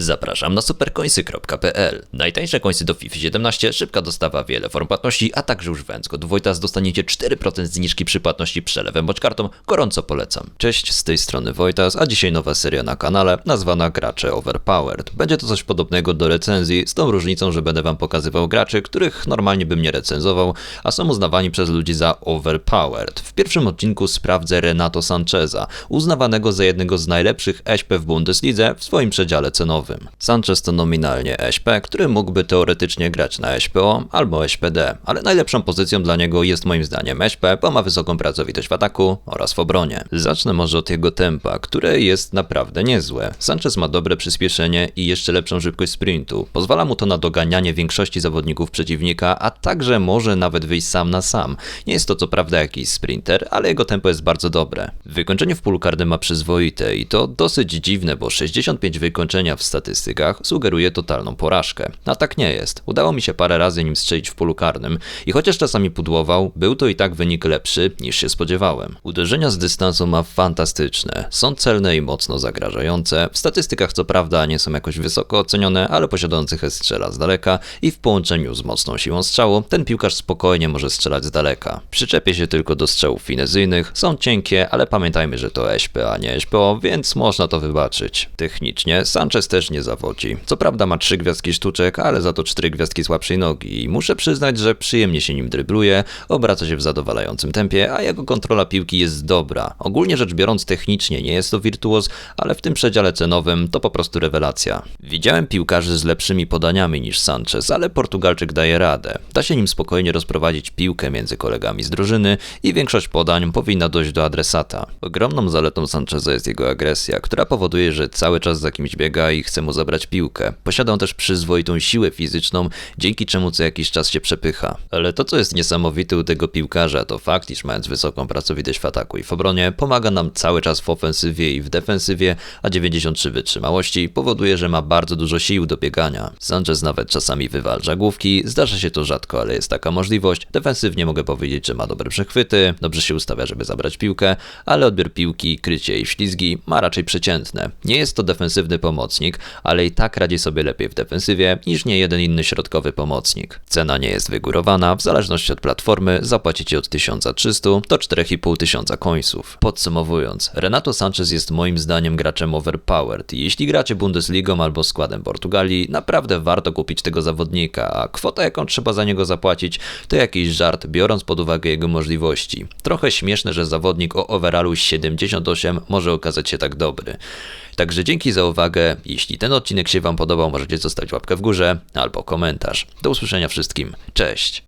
Zapraszam na supercoinsy.pl. Najtańsze coinsy do FIFA 17, szybka dostawa, wiele form płatności, a także już węd. Kod Wojtas dostaniecie 4% zniżki przy płatności przelewem bądź kartą. Gorąco polecam. Cześć, z tej strony Wojtas, a dzisiaj nowa seria na kanale nazwana Gracze Overpowered. Będzie to coś podobnego do recenzji, z tą różnicą, że będę wam pokazywał graczy, których normalnie bym nie recenzował, a są uznawani przez ludzi za overpowered. W pierwszym odcinku sprawdzę Renato Sancheza, uznawanego za jednego z najlepszych SP w Bundeslidze w swoim przedziale cenowym. Sanchez to nominalnie SP, który mógłby teoretycznie grać na SPO albo SPD, ale najlepszą pozycją dla niego jest moim zdaniem SP, bo ma wysoką pracowitość w ataku oraz w obronie. Zacznę może od jego tempa, które jest naprawdę niezłe. Sanchez ma dobre przyspieszenie i jeszcze lepszą szybkość sprintu. Pozwala mu to na doganianie większości zawodników przeciwnika, a także może nawet wyjść sam na sam. Nie jest to co prawda jakiś sprinter, ale jego tempo jest bardzo dobre. Wykończenie w polu karnym ma przyzwoite i to dosyć dziwne, bo 65 wykończenia w statystykach sugeruje totalną porażkę. A tak nie jest. Udało mi się parę razy nim strzelić w polu karnym i chociaż czasami pudłował, był to i tak wynik lepszy niż się spodziewałem. Uderzenia z dystansu ma fantastyczne. Są celne i mocno zagrażające. W statystykach co prawda nie są jakoś wysoko ocenione, ale posiadający he strzela z daleka i w połączeniu z mocną siłą strzału ten piłkarz spokojnie może strzelać z daleka. Przyczepię się tylko do strzałów finezyjnych, są cienkie, ale pamiętajmy, że to SP, a nie SPO, więc można to wybaczyć. Technicznie Sanchez też nie zawodzi. Co prawda ma trzy gwiazdki sztuczek, ale za to cztery gwiazdki słabszej nogi i muszę przyznać, że przyjemnie się nim drybluje, obraca się w zadowalającym tempie, a jego kontrola piłki jest dobra. Ogólnie rzecz biorąc technicznie nie jest to wirtuoz, ale w tym przedziale cenowym to po prostu rewelacja. Widziałem piłkarzy z lepszymi podaniami niż Sanchez, ale Portugalczyk daje radę. Da się nim spokojnie rozprowadzić piłkę między kolegami z drużyny i większość podań powinna dojść do adresata. Ogromną zaletą Sancheza jest jego agresja, która powoduje, że cały czas za kimś biega i chce mu zabrać piłkę. Posiada on też przyzwoitą siłę fizyczną, dzięki czemu co jakiś czas się przepycha. Ale to, co jest niesamowite u tego piłkarza, to fakt, iż mając wysoką pracowitość w ataku i w obronie, pomaga nam cały czas w ofensywie i w defensywie, a 93 wytrzymałości powoduje, że ma bardzo dużo sił do biegania. Sanchez nawet czasami wywalcza główki, zdarza się to rzadko, ale jest taka możliwość. Defensywnie mogę powiedzieć, że ma dobre przechwyty, dobrze się ustawia, żeby zabrać piłkę, ale odbiór piłki, krycie i ślizgi ma raczej przeciętne. Nie jest to defensywny pomocnik, ale i tak radzi sobie lepiej w defensywie niż nie jeden inny środkowy pomocnik. Cena nie jest wygórowana, w zależności od platformy zapłacicie od 1300 do 4500 końców. Podsumowując, Renato Sanchez jest moim zdaniem graczem overpowered jeśli gracie Bundesligą albo składem Portugalii, naprawdę warto kupić tego zawodnika, a kwota jaką trzeba za niego zapłacić to jakiś żart, biorąc pod uwagę jego możliwości. Trochę śmieszne, że zawodnik o overallu 78 może okazać się tak dobry. Także dzięki za uwagę. Jeśli ten odcinek się Wam podobał, możecie zostawić łapkę w górze albo komentarz. Do usłyszenia wszystkim. Cześć!